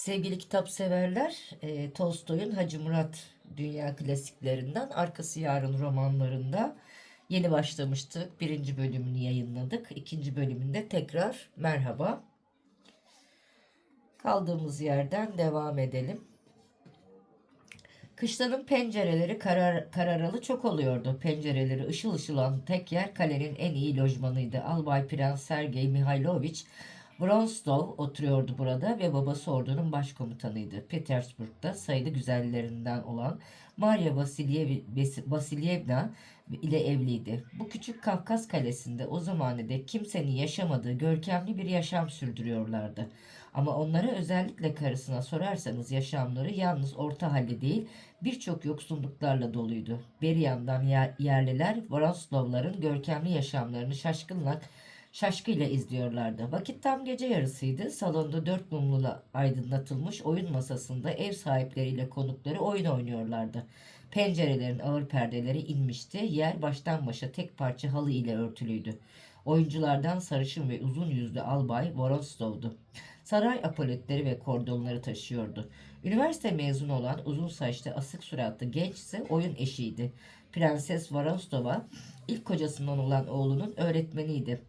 Sevgili kitap severler, e, Tolstoy'un Hacı Murat Dünya klasiklerinden Arkası Yarın romanlarında yeni başlamıştık. Birinci bölümünü yayınladık. İkinci bölümünde tekrar merhaba. Kaldığımız yerden devam edelim. Kışlanın pencereleri karar, kararalı çok oluyordu. Pencereleri ışıl ışıl olan tek yer kalenin en iyi lojmanıydı. Albay Prens Sergey Mihailovich Bronstov oturuyordu burada ve babası ordunun başkomutanıydı. Petersburg'da sayılı güzellerinden olan Maria Vasilyev Vasilyevna ile evliydi. Bu küçük Kafkas kalesinde o zamana dek kimsenin yaşamadığı görkemli bir yaşam sürdürüyorlardı. Ama onlara özellikle karısına sorarsanız yaşamları yalnız orta halli değil birçok yoksulluklarla doluydu. Bir yandan yer- yerliler Voroslovların görkemli yaşamlarını şaşkınlık şaşkıyla izliyorlardı. Vakit tam gece yarısıydı. Salonda dört mumlula aydınlatılmış oyun masasında ev sahipleriyle konukları oyun oynuyorlardı. Pencerelerin ağır perdeleri inmişti. Yer baştan başa tek parça halı ile örtülüydü. Oyunculardan sarışın ve uzun yüzlü albay Vorostov'du. Saray apoletleri ve kordonları taşıyordu. Üniversite mezunu olan uzun saçlı asık suratlı genç ise oyun eşiydi. Prenses Vorostova ilk kocasından olan oğlunun öğretmeniydi.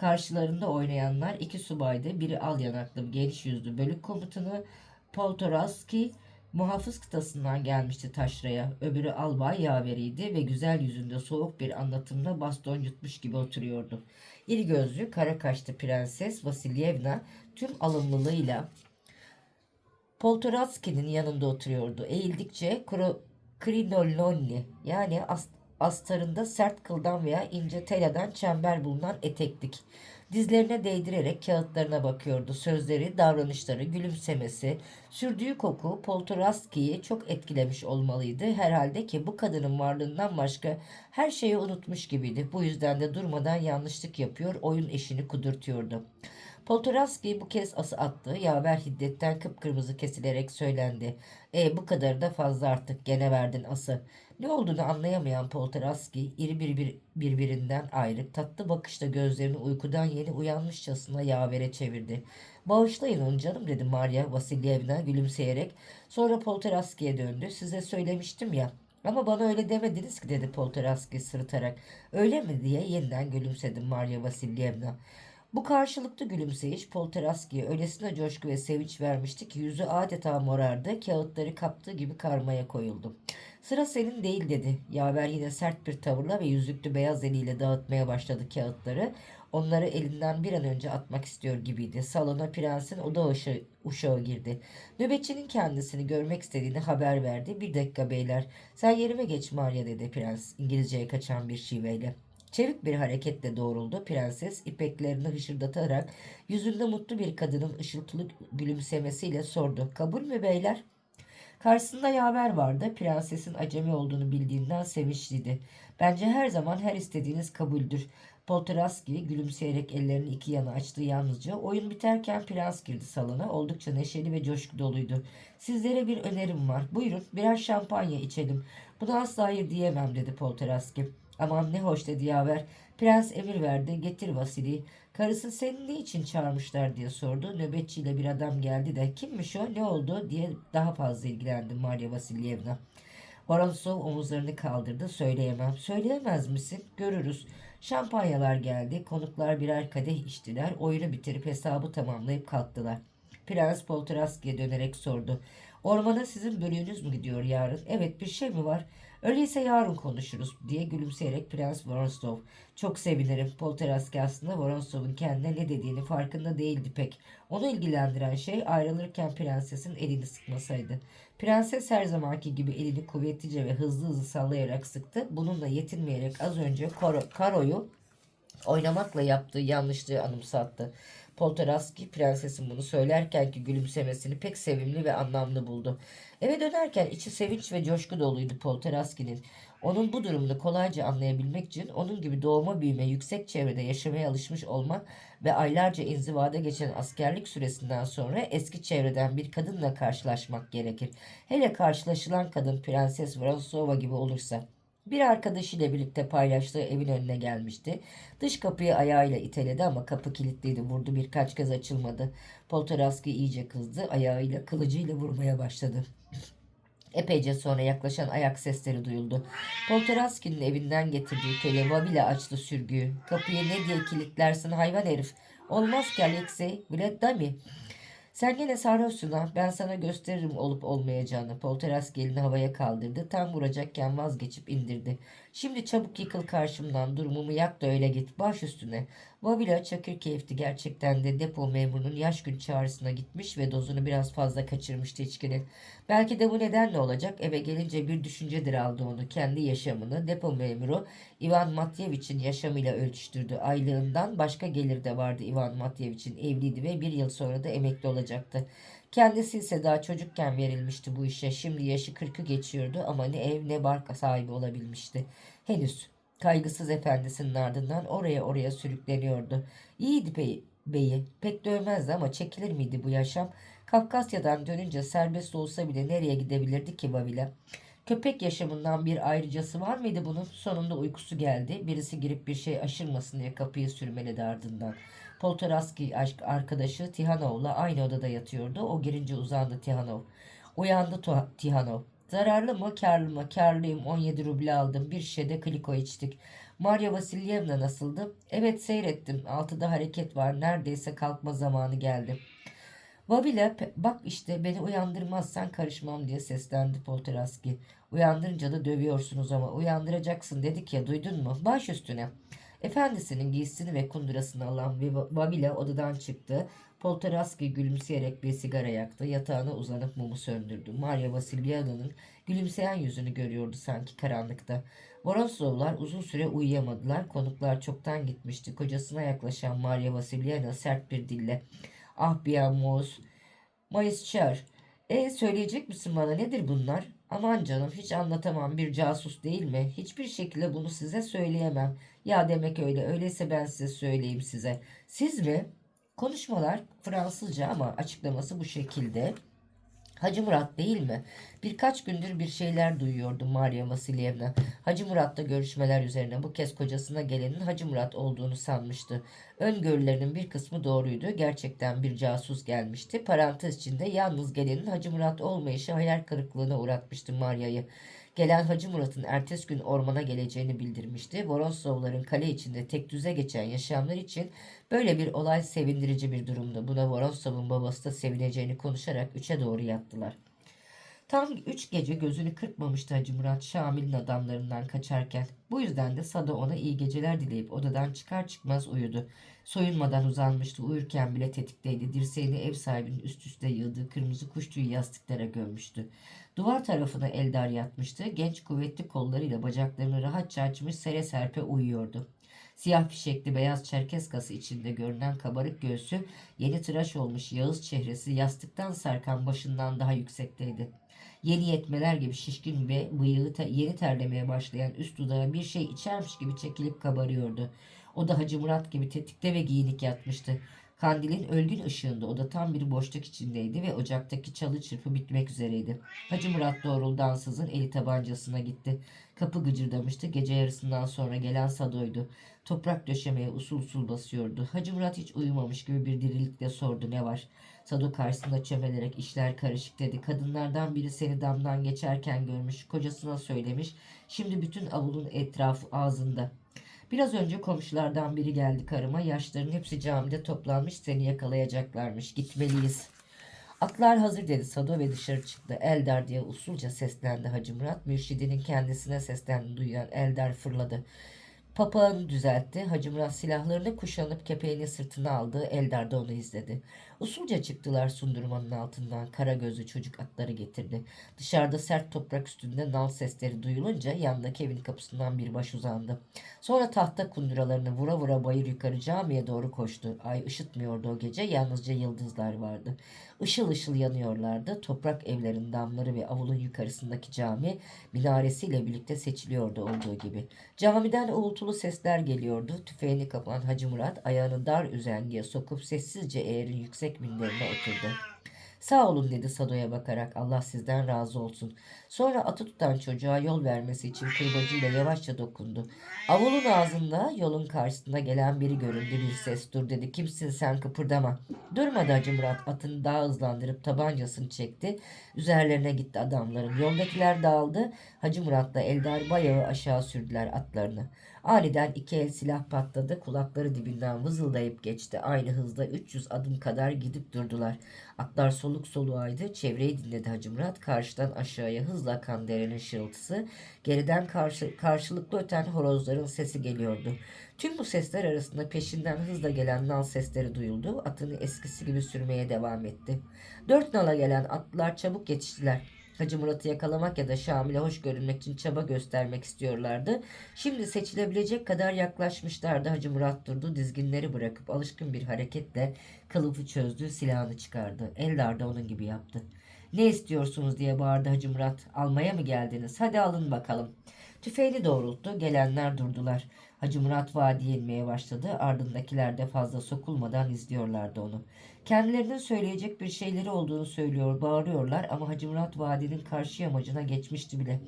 Karşılarında oynayanlar iki subaydı. Biri al yanaklı geniş yüzlü bölük komutanı Poltoraski muhafız kıtasından gelmişti taşraya. Öbürü albay yaveriydi ve güzel yüzünde soğuk bir anlatımda baston yutmuş gibi oturuyordu. İri gözlü kara kaşlı prenses Vasilyevna tüm alımlılığıyla Poltoraski'nin yanında oturuyordu. Eğildikçe kro, krinolonli yani astarında sert kıldan veya ince teladan çember bulunan eteklik. Dizlerine değdirerek kağıtlarına bakıyordu. Sözleri, davranışları, gülümsemesi, sürdüğü koku Poltoraski'yi çok etkilemiş olmalıydı. Herhalde ki bu kadının varlığından başka her şeyi unutmuş gibiydi. Bu yüzden de durmadan yanlışlık yapıyor, oyun eşini kudurtuyordu. Poltoraski bu kez ası attı. Yaver hiddetten kıpkırmızı kesilerek söylendi. E bu kadar da fazla artık gene verdin ası. Ne olduğunu anlayamayan Poltoraski iri bir, bir birbirinden ayrı tatlı bakışla gözlerini uykudan yeni uyanmışçasına yavere çevirdi. Bağışlayın onu canım dedi Maria Vasilyevna gülümseyerek. Sonra Poltoraski'ye döndü. Size söylemiştim ya. Ama bana öyle demediniz ki dedi Poltoraski sırıtarak. Öyle mi diye yeniden gülümsedi Maria Vasilyevna. Bu karşılıklı gülümseyiş Polteraski'ye öylesine coşku ve sevinç vermişti ki yüzü adeta morardı, kağıtları kaptığı gibi karmaya koyuldu. Sıra senin değil dedi. Yaver yine sert bir tavırla ve yüzüklü beyaz eliyle dağıtmaya başladı kağıtları. Onları elinden bir an önce atmak istiyor gibiydi. Salona prensin oda uşağı, uşağı girdi. Nöbetçinin kendisini görmek istediğini haber verdi. Bir dakika beyler. Sen yerime geç Maria dedi prens İngilizceye kaçan bir şiveyle. Çevik bir hareketle doğruldu. Prenses ipeklerini hışırdatarak yüzünde mutlu bir kadının ışıltılı gülümsemesiyle sordu. Kabul mü beyler? Karşısında yaver vardı. Prensesin acemi olduğunu bildiğinden sevinçliydi. Bence her zaman her istediğiniz kabuldür. Polteraski gülümseyerek ellerini iki yana açtı yalnızca. Oyun biterken prens girdi salona. Oldukça neşeli ve coşku doluydu. Sizlere bir önerim var. Buyurun birer şampanya içelim. Buna asla hayır diyemem dedi Polteraski. Aman ne hoş dedi yaver. Prens emir verdi. Getir Vasili. Karısı seni ne için çağırmışlar diye sordu. Nöbetçiyle bir adam geldi de kimmiş o ne oldu diye daha fazla ilgilendi Maria Vasilyevna. Vorontsov omuzlarını kaldırdı. Söyleyemem. Söyleyemez misin? Görürüz. Şampanyalar geldi. Konuklar birer kadeh içtiler. Oyunu bitirip hesabı tamamlayıp kalktılar. Prens Polteraski'ye dönerek sordu. Ormana sizin bölüğünüz mü gidiyor yarın? Evet bir şey mi var? Öyleyse yarın konuşuruz diye gülümseyerek Prens Vorontsov. Çok sevinirim. Polteraski aslında Vorontsov'un kendine ne dediğini farkında değildi pek. Onu ilgilendiren şey ayrılırken prensesin elini sıkmasaydı. Prenses her zamanki gibi elini kuvvetlice ve hızlı hızlı sallayarak sıktı. Bununla yetinmeyerek az önce Karo, Karo'yu oynamakla yaptığı yanlışlığı anımsattı. Polteraski prensesin bunu söylerken ki gülümsemesini pek sevimli ve anlamlı buldu. Eve dönerken içi sevinç ve coşku doluydu Polteraski'nin. Onun bu durumunu kolayca anlayabilmek için onun gibi doğma büyüme yüksek çevrede yaşamaya alışmış olmak ve aylarca inzivada geçen askerlik süresinden sonra eski çevreden bir kadınla karşılaşmak gerekir. Hele karşılaşılan kadın Prenses Vronsova gibi olursa. Bir arkadaşıyla birlikte paylaştığı evin önüne gelmişti. Dış kapıyı ayağıyla iteledi ama kapı kilitliydi. Vurdu birkaç kez açılmadı. Poltoraski iyice kızdı. Ayağıyla kılıcıyla vurmaya başladı. Epeyce sonra yaklaşan ayak sesleri duyuldu. Poltoraski'nin evinden getirdiği köle Vavila açtı sürgüyü. Kapıyı ne diye kilitlersin hayvan herif. Olmaz ki Alexey. Dami. Sen gene sarhoşsun ha. Ben sana gösteririm olup olmayacağını. Polteraski elini havaya kaldırdı. Tam vuracakken vazgeçip indirdi. Şimdi çabuk yıkıl karşımdan. Durumumu yak da öyle git. Baş üstüne. Vavila çakır keyifti gerçekten de depo memurunun yaş gün çağrısına gitmiş ve dozunu biraz fazla kaçırmıştı içkinin. Belki de bu nedenle olacak. Eve gelince bir düşüncedir aldı onu. Kendi yaşamını depo memuru Ivan Matyevich'in yaşamıyla ölçüştürdü. Aylığından başka gelir de vardı Ivan Matyevich'in. Evliydi ve bir yıl sonra da emekli olacaktı. Kendisi ise daha çocukken verilmişti bu işe. Şimdi yaşı kırkı geçiyordu ama ne ev ne bark sahibi olabilmişti. Henüz. Kaygısız efendisinin ardından oraya oraya sürükleniyordu. İyiydi bey, beyi. Pek dövmezdi ama çekilir miydi bu yaşam? Kafkasya'dan dönünce serbest olsa bile nereye gidebilirdi ki Vavila? Köpek yaşamından bir ayrıcası var mıydı bunun? Sonunda uykusu geldi. Birisi girip bir şey aşırmasın diye kapıyı sürmeledi ardından. Poltoraski arkadaşı Tihanov'la aynı odada yatıyordu. O girince uzandı Tihanov. Uyandı Tihanov. Zararlı mı karlı mı? Karlıyım 17 ruble aldım. Bir şişe de kliko içtik. Maria Vasilyevna nasıldı? Evet seyrettim. Altıda hareket var. Neredeyse kalkma zamanı geldi. Vavila "Pe- bak işte beni uyandırmazsan karışmam diye seslendi Polteraski. Uyandırınca da dövüyorsunuz ama uyandıracaksın dedik ya duydun mu? Baş üstüne. Efendisinin giysisini ve kundurasını alan Vi- Vavila odadan çıktı. Polteraski gülümseyerek bir sigara yaktı. Yatağına uzanıp mumu söndürdü. Maria Vasilyevna'nın gülümseyen yüzünü görüyordu sanki karanlıkta. Voroslovlar uzun süre uyuyamadılar. Konuklar çoktan gitmişti. Kocasına yaklaşan Maria Vasilyevna sert bir dille Ah Biamos. Mayısçar. E söyleyecek misin bana nedir bunlar? Aman canım hiç anlatamam bir casus değil mi? Hiçbir şekilde bunu size söyleyemem. Ya demek öyle. Öyleyse ben size söyleyeyim size. Siz mi? Konuşmalar Fransızca ama açıklaması bu şekilde. Hacı Murat değil mi? Birkaç gündür bir şeyler duyuyordum Maria Vasilyevna. Hacı Murat'la görüşmeler üzerine bu kez kocasına gelenin Hacı Murat olduğunu sanmıştı. Öngörülerinin bir kısmı doğruydu. Gerçekten bir casus gelmişti. Parantez içinde yalnız gelenin Hacı Murat olmayışı hayal kırıklığına uğratmıştı Maria'yı. Gelen Hacı Murat'ın ertesi gün ormana geleceğini bildirmişti. Voronsovların kale içinde tek düze geçen yaşamlar için böyle bir olay sevindirici bir durumdu. Buna Voronsov'un babası da sevineceğini konuşarak üçe doğru yattılar. Tam üç gece gözünü kırpmamıştı Hacı Murat Şamil'in adamlarından kaçarken. Bu yüzden de Sado ona iyi geceler dileyip odadan çıkar çıkmaz uyudu. Soyunmadan uzanmıştı uyurken bile tetikteydi. Dirseğini ev sahibinin üst üste yığdığı kırmızı kuş tüyü yastıklara gömmüştü. Duvar tarafına Eldar yatmıştı. Genç kuvvetli kollarıyla bacaklarını rahatça açmış sere serpe uyuyordu. Siyah fişekli beyaz çerkeskası içinde görünen kabarık göğsü, yeni tıraş olmuş yağız çehresi yastıktan sarkan başından daha yüksekteydi. Yeni yetmeler gibi şişkin ve bıyığı te- yeni terlemeye başlayan üst dudağı bir şey içermiş gibi çekilip kabarıyordu. O da Hacı Murat gibi tetikte ve giyinik yatmıştı. Kandilin ölgün ışığında oda tam bir boşluk içindeydi ve ocaktaki çalı çırpı bitmek üzereydi. Hacı Murat doğruldu ansızın eli tabancasına gitti. Kapı gıcırdamıştı. Gece yarısından sonra gelen Sado'ydu. Toprak döşemeye usul usul basıyordu. Hacı Murat hiç uyumamış gibi bir dirilikle sordu ne var. Sado karşısında çömelerek işler karışık dedi. Kadınlardan biri seni damdan geçerken görmüş. Kocasına söylemiş. Şimdi bütün avulun etrafı ağzında. Biraz önce komşulardan biri geldi karıma. Yaşların hepsi camide toplanmış seni yakalayacaklarmış. Gitmeliyiz. Atlar hazır dedi Sado ve dışarı çıktı. Eldar diye usulca seslendi Hacı Murat. Mürşidinin kendisine seslendi duyan Eldar fırladı. Papağanı düzeltti. Hacı Murat silahlarını kuşanıp kepeğini sırtına aldı. Eldar da onu izledi. Usulca çıktılar sundurmanın altından. Kara gözlü çocuk atları getirdi. Dışarıda sert toprak üstünde nal sesleri duyulunca yandaki evin kapısından bir baş uzandı. Sonra tahta kunduralarını vura vura bayır yukarı camiye doğru koştu. Ay ışıtmıyordu o gece. Yalnızca yıldızlar vardı. Işıl ışıl yanıyorlardı. Toprak evlerin damları ve avulun yukarısındaki cami minaresiyle birlikte seçiliyordu olduğu gibi. Camiden uğultulu sesler geliyordu. Tüfeğini kapan Hacı Murat ayağını dar üzengiye sokup sessizce eğerin yüksek minderine oturdu. Sağ olun dedi Sado'ya bakarak. Allah sizden razı olsun. Sonra atı tutan çocuğa yol vermesi için kırbacıyla yavaşça dokundu. Avulun ağzında yolun karşısında gelen biri göründü. Bir ses dur dedi. Kimsin sen kıpırdama. Durmadı Hacı Murat. Atını daha hızlandırıp tabancasını çekti. Üzerlerine gitti adamların. Yoldakiler dağıldı. Hacı Murat'la Eldar bayağı aşağı sürdüler atlarını. Aniden iki el silah patladı. Kulakları dibinden vızıldayıp geçti. Aynı hızda 300 adım kadar gidip durdular. Atlar soluk soluğaydı. Çevreyi dinledi Hacı Murat. Karşıdan aşağıya hızla akan derenin şırıltısı. Geriden karşı, karşılıklı öten horozların sesi geliyordu. Tüm bu sesler arasında peşinden hızla gelen nal sesleri duyuldu. Atını eskisi gibi sürmeye devam etti. Dört nala gelen atlılar çabuk yetiştiler. Hacı Murat'ı yakalamak ya da Şamil'e hoş görünmek için çaba göstermek istiyorlardı. Şimdi seçilebilecek kadar yaklaşmışlardı. Hacı Murat durdu, dizginleri bırakıp alışkın bir hareketle kılıfı çözdü, silahını çıkardı. Eldar da onun gibi yaptı. Ne istiyorsunuz diye bağırdı Hacı Murat. Almaya mı geldiniz? Hadi alın bakalım. Tüfeğini doğrulttu. Gelenler durdular. Hacı Murat vadiye inmeye başladı. Ardındakiler de fazla sokulmadan izliyorlardı onu. Kendilerinin söyleyecek bir şeyleri olduğunu söylüyor, bağırıyorlar ama Hacı Murat vadinin karşı yamacına geçmişti bile.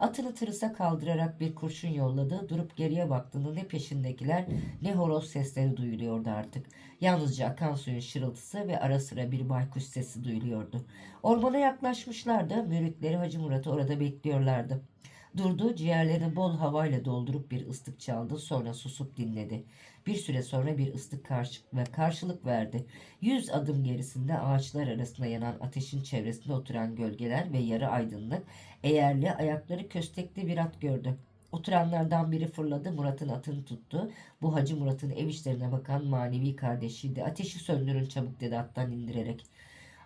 Atını tırısa kaldırarak bir kurşun yolladı. Durup geriye baktığında ne peşindekiler ne horoz sesleri duyuluyordu artık. Yalnızca akan suyun şırıltısı ve ara sıra bir baykuş sesi duyuluyordu. Ormana yaklaşmışlardı. Müritleri Hacı Murat'ı orada bekliyorlardı. Durdu, ciğerlerini bol havayla doldurup bir ıslık çaldı, sonra susup dinledi. Bir süre sonra bir ıslık karşı ve karşılık verdi. Yüz adım gerisinde ağaçlar arasında yanan ateşin çevresinde oturan gölgeler ve yarı aydınlık, eğerli, ayakları köstekli bir at gördü. Oturanlardan biri fırladı, Murat'ın atını tuttu. Bu Hacı Murat'ın ev işlerine bakan manevi kardeşiydi. Ateşi söndürün çabuk dedi attan indirerek.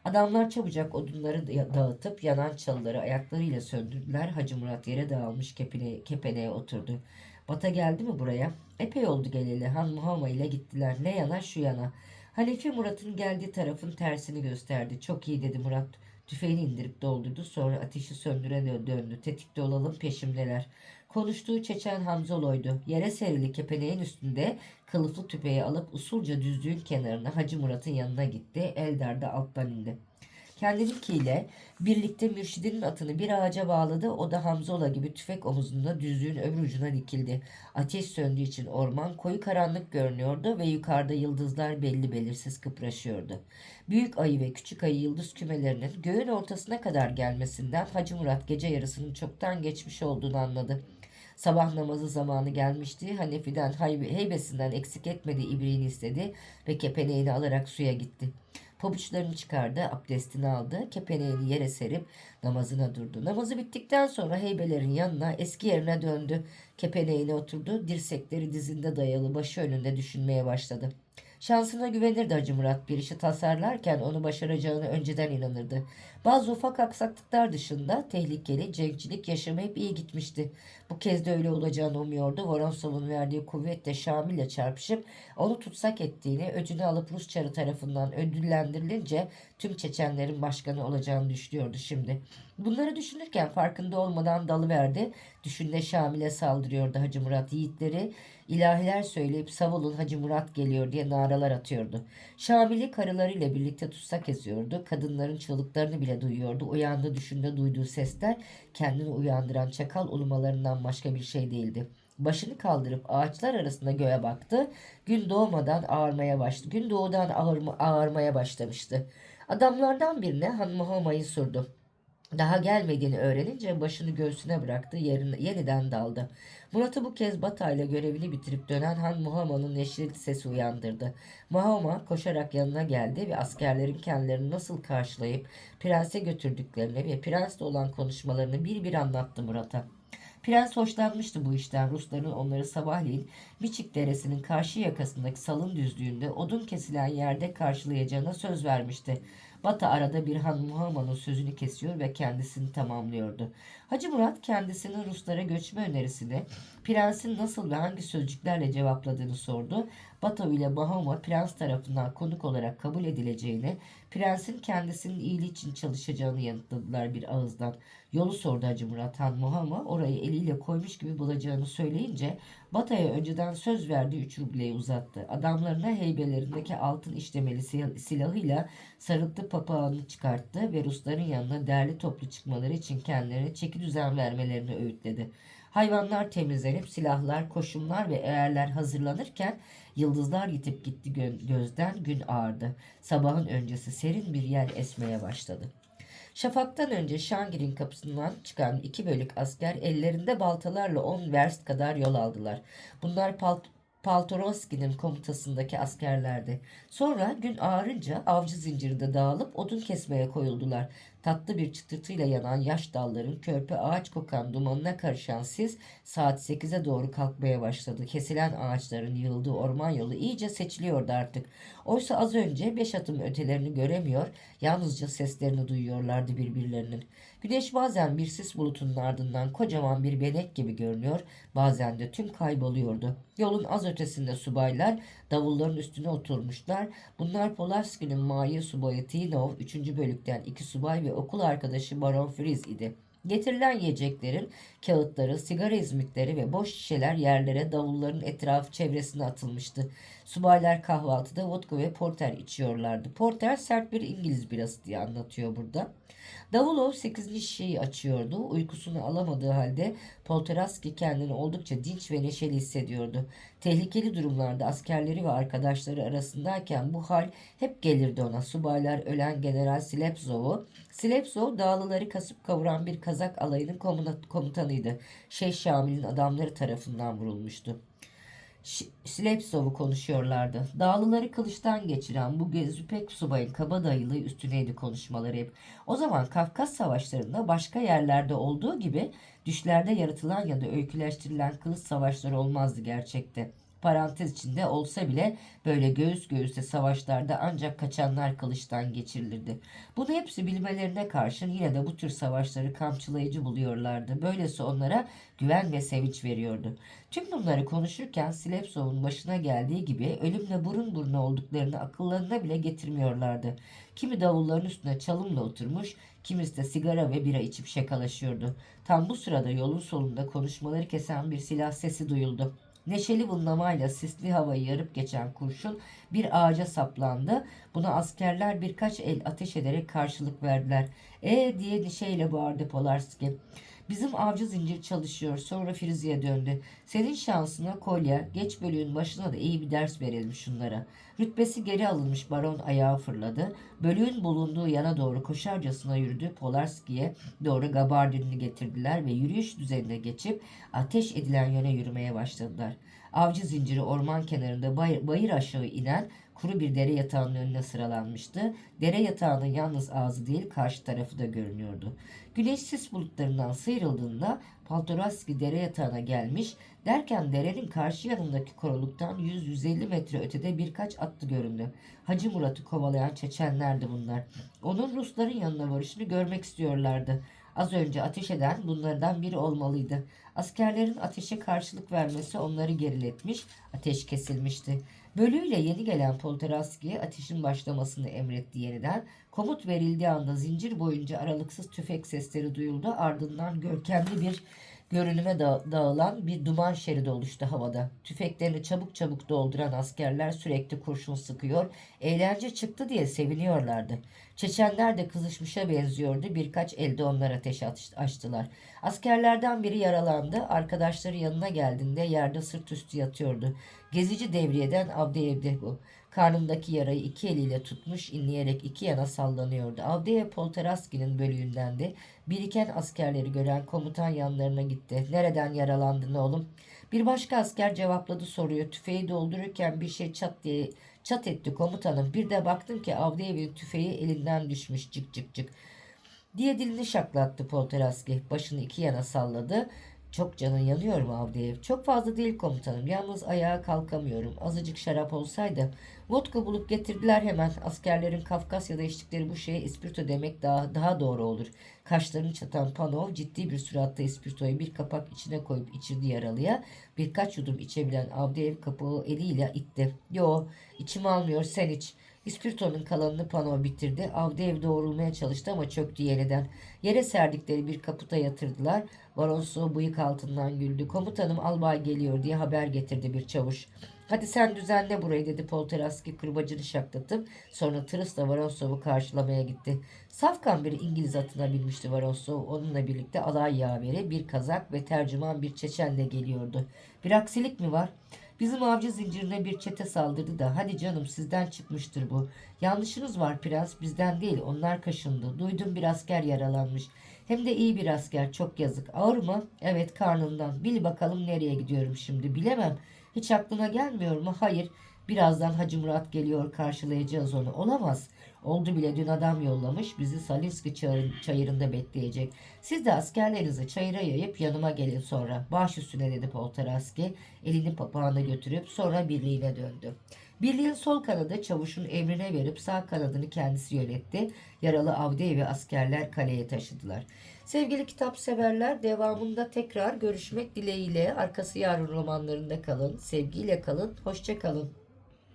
Adamlar çabucak odunları dağıtıp yanan çalıları ayaklarıyla söndürdüler. Hacı Murat yere dağılmış kepine, kepeneye oturdu. Bata geldi mi buraya? Epey oldu geleli. Han Muhamma ile gittiler. Ne yana şu yana. Halife Murat'ın geldiği tarafın tersini gösterdi. Çok iyi dedi Murat. Tüfeğini indirip doldurdu. Sonra ateşi söndüre döndü. Tetikte olalım peşimdeler. Konuştuğu Çeçen Hamzolo'ydu. Yere serili kepeneğin üstünde kılıflı tüfeği alıp usulca düzlüğün kenarına Hacı Murat'ın yanına gitti. Eldar da alttan indi. Kendininkiyle birlikte mürşidinin atını bir ağaca bağladı. O da Hamzola gibi tüfek omuzunda düzlüğün öbür ucuna dikildi. Ateş söndüğü için orman koyu karanlık görünüyordu ve yukarıda yıldızlar belli belirsiz kıpraşıyordu. Büyük ayı ve küçük ayı yıldız kümelerinin göğün ortasına kadar gelmesinden Hacı Murat gece yarısının çoktan geçmiş olduğunu anladı. Sabah namazı zamanı gelmişti. Hanefi'den heybesinden eksik etmediği ibriğini istedi ve kepeneğini alarak suya gitti. Pabuçlarını çıkardı, abdestini aldı, kepeneğini yere serip namazına durdu. Namazı bittikten sonra heybelerin yanına eski yerine döndü. Kepeneğine oturdu, dirsekleri dizinde dayalı, başı önünde düşünmeye başladı. Şansına güvenirdi Hacı Murat. Bir işi tasarlarken onu başaracağını önceden inanırdı. Bazı ufak aksaklıklar dışında tehlikeli cenkçilik yaşamı hep iyi gitmişti. Bu kez de öyle olacağını umuyordu. Voronsov'un verdiği kuvvetle Şamil'le çarpışıp onu tutsak ettiğini, öcünü alıp Rus çarı tarafından ödüllendirilince tüm Çeçenlerin başkanı olacağını düşünüyordu şimdi. Bunları düşünürken farkında olmadan dalıverdi. Düşünde Şamil'e saldırıyordu Hacı Murat. Yiğitleri ilahiler söyleyip savulun Hacı Murat geliyor diye naralar atıyordu. Şamil'i karılarıyla birlikte tutsak eziyordu. Kadınların çığlıklarını bile duyuyordu. Uyandı düşünde duyduğu sesler kendini uyandıran çakal ulumalarından başka bir şey değildi. Başını kaldırıp ağaçlar arasında göğe baktı. Gün doğmadan ağarmaya başladı. Gün doğudan ağarmaya başlamıştı. Adamlardan birine Han Muhamma'yı sordu. Daha gelmediğini öğrenince başını göğsüne bıraktı, yerine, yeniden daldı. Murat'ı bu kez Batay'la görevini bitirip dönen Han Muhamma'nın neşreli sesi uyandırdı. Muhamma koşarak yanına geldi ve askerlerin kendilerini nasıl karşılayıp prense götürdüklerini ve prensle olan konuşmalarını bir bir anlattı Murat'a. Prens hoşlanmıştı bu işten. Rusların onları sabahleyin Biçik Deresi'nin karşı yakasındaki salın düzlüğünde odun kesilen yerde karşılayacağına söz vermişti. Bata arada bir Han Muhamma'nın sözünü kesiyor ve kendisini tamamlıyordu. Hacı Murat kendisinin Ruslara göçme önerisini prensin nasıl ve hangi sözcüklerle cevapladığını sordu. Bata ile Mahoma prens tarafından konuk olarak kabul edileceğini, Prensin kendisinin iyiliği için çalışacağını yanıtladılar bir ağızdan. Yolu sordu Hacı Murat Han Muha ama orayı eliyle koymuş gibi bulacağını söyleyince Bata'ya önceden söz verdiği üç rubleyi uzattı. Adamlarına heybelerindeki altın işlemeli sil- silahıyla sarıklı papağanı çıkarttı ve Rusların yanına derli toplu çıkmaları için kendilerine çeki düzen vermelerini öğütledi. Hayvanlar temizlenip silahlar, koşumlar ve eğerler hazırlanırken yıldızlar yitip gitti gö- gözden gün ağardı. Sabahın öncesi serin bir yer esmeye başladı. Şafaktan önce Şangir'in kapısından çıkan iki bölük asker ellerinde baltalarla 10 verst kadar yol aldılar. Bunlar Palt Paltorovski'nin komutasındaki askerlerdi. Sonra gün ağarınca avcı zincirinde dağılıp odun kesmeye koyuldular. Tatlı bir çıtırtıyla yanan yaş dalların körpe ağaç kokan dumanına karışan sis saat 8'e doğru kalkmaya başladı. Kesilen ağaçların yığıldığı orman yolu iyice seçiliyordu artık. Oysa az önce beş atım ötelerini göremiyor, yalnızca seslerini duyuyorlardı birbirlerinin. Güneş bazen bir sis bulutunun ardından kocaman bir benek gibi görünüyor, bazen de tüm kayboluyordu. Yolun az ötesinde subaylar davulların üstüne oturmuşlar. Bunlar Polavski'nin Mahir subayı Tinov, 3. bölükten iki subay ve okul arkadaşı Baron Friz idi. Getirilen yiyeceklerin kağıtları, sigara izmitleri ve boş şişeler yerlere davulların etrafı çevresine atılmıştı. Subaylar kahvaltıda vodka ve porter içiyorlardı. Porter sert bir İngiliz birası diye anlatıyor burada. Davulov 8. şişeyi açıyordu. Uykusunu alamadığı halde Polteraski kendini oldukça dinç ve neşeli hissediyordu. Tehlikeli durumlarda askerleri ve arkadaşları arasındayken bu hal hep gelirdi ona. Subaylar ölen General Slepzov'u. Slepzov dağlıları kasıp kavuran bir Kazak alayının komuta- komutanıydı. Şeyh Şamil'in adamları tarafından vurulmuştu. Slepsov'u konuşuyorlardı. Dağlıları kılıçtan geçiren bu Züpek subayın kabadayılığı üstüneydi konuşmaları hep. O zaman Kafkas savaşlarında başka yerlerde olduğu gibi düşlerde yaratılan ya da öyküleştirilen kılıç savaşları olmazdı gerçekte. Parantez içinde olsa bile böyle göğüs göğüse savaşlarda ancak kaçanlar kılıçtan geçirilirdi. Bunu hepsi bilmelerine karşın yine de bu tür savaşları kamçılayıcı buluyorlardı. Böylesi onlara güven ve sevinç veriyordu. Tüm bunları konuşurken Slepsov'un başına geldiği gibi ölümle burun buruna olduklarını akıllarına bile getirmiyorlardı. Kimi davulların üstüne çalımla oturmuş, kimisi de sigara ve bira içip şakalaşıyordu. Tam bu sırada yolun solunda konuşmaları kesen bir silah sesi duyuldu. Neşeli vınlamayla sisli havayı yarıp geçen kurşun bir ağaca saplandı. Buna askerler birkaç el ateş ederek karşılık verdiler. E diye neşeyle bağırdı Polarski. Bizim avcı zincir çalışıyor. Sonra Firuze'ye döndü. Senin şansına kolye, geç bölüğün başına da iyi bir ders verelim şunlara. Rütbesi geri alınmış baron ayağa fırladı. Bölüğün bulunduğu yana doğru koşarcasına yürüdü. Polarski'ye doğru gabardinini getirdiler ve yürüyüş düzenine geçip ateş edilen yöne yürümeye başladılar. Avcı zinciri orman kenarında bayır, bayır aşağı inen kuru bir dere yatağının önüne sıralanmıştı. Dere yatağının yalnız ağzı değil karşı tarafı da görünüyordu. Güneş sis bulutlarından sıyrıldığında Paltoraski dere yatağına gelmiş derken derenin karşı yanındaki koruluktan 100-150 metre ötede birkaç atlı göründü. Hacı Murat'ı kovalayan Çeçenlerdi bunlar. Onun Rusların yanına varışını görmek istiyorlardı. Az önce ateş eden bunlardan biri olmalıydı. Askerlerin ateşe karşılık vermesi onları geriletmiş, ateş kesilmişti. Bölüyle yeni gelen Polteraski'ye ateşin başlamasını emretti yeniden. Komut verildiği anda zincir boyunca aralıksız tüfek sesleri duyuldu. Ardından görkemli bir görünüme da- dağılan bir duman şeridi oluştu havada. Tüfeklerini çabuk çabuk dolduran askerler sürekli kurşun sıkıyor. Eğlence çıktı diye seviniyorlardı. Çeçenler de kızışmışa benziyordu. Birkaç elde onlar ateş açtılar. Askerlerden biri yaralandı. Arkadaşları yanına geldiğinde yerde sırt üstü yatıyordu. Gezici devriyeden Avdiyev'di bu. Karnındaki yarayı iki eliyle tutmuş, inleyerek iki yana sallanıyordu. Avdiyev Polteraski'nin bölüğündendi. Biriken askerleri gören komutan yanlarına gitti. Nereden yaralandın oğlum? Bir başka asker cevapladı soruyor. Tüfeği doldururken bir şey çat diye çat etti komutanım. Bir de baktım ki Avdiyev'in tüfeği elinden düşmüş cık cık cık diye dilini şaklattı Polteraski. Başını iki yana salladı. Çok canın yanıyor mu Avdiyev? Çok fazla değil komutanım. Yalnız ayağa kalkamıyorum. Azıcık şarap olsaydı. Vodka bulup getirdiler hemen. Askerlerin Kafkasya'da içtikleri bu şeye ispirto demek daha, daha doğru olur. Kaşlarını çatan Panov ciddi bir süratle ispirtoyu bir kapak içine koyup içirdi yaralıya. Birkaç yudum içebilen Avdiyev kapağı eliyle itti. Yo içim almıyor sen iç. İspirto'nun kalanını pano bitirdi. Avdeyev doğrulmaya çalıştı ama çöktü yeniden. Yere serdikleri bir kaputa yatırdılar. Varonso bıyık altından güldü. Komutanım albay geliyor diye haber getirdi bir çavuş. Hadi sen düzenle burayı dedi Polteraski kırbacını şaklatıp sonra tırısla Varosov'u karşılamaya gitti. Safkan bir İngiliz atına binmişti Varosov. Onunla birlikte alay yaveri, bir kazak ve tercüman bir Çeçen de geliyordu. Bir aksilik mi var? Bizim avcı zincirine bir çete saldırdı da hadi canım sizden çıkmıştır bu. Yanlışınız var prens bizden değil onlar kaşındı. Duydum bir asker yaralanmış. Hem de iyi bir asker çok yazık. Ağır mı? Evet karnından. Bil bakalım nereye gidiyorum şimdi bilemem. Hiç aklına gelmiyor mu? Hayır. Birazdan Hacı Murat geliyor karşılayacağız onu. Olamaz. Oldu bile dün adam yollamış bizi Salinski çayır- çayırında bekleyecek. Siz de askerlerinizi çayıra yayıp yanıma gelin sonra. Baş üstüne dedi Polteraski. Elini papağana götürüp sonra birliğine döndü. Birliğin sol kanadı çavuşun emrine verip sağ kanadını kendisi yönetti. Yaralı Avdiye ve askerler kaleye taşıdılar. Sevgili kitap severler devamında tekrar görüşmek dileğiyle arkası yarın romanlarında kalın. Sevgiyle kalın. Hoşça kalın.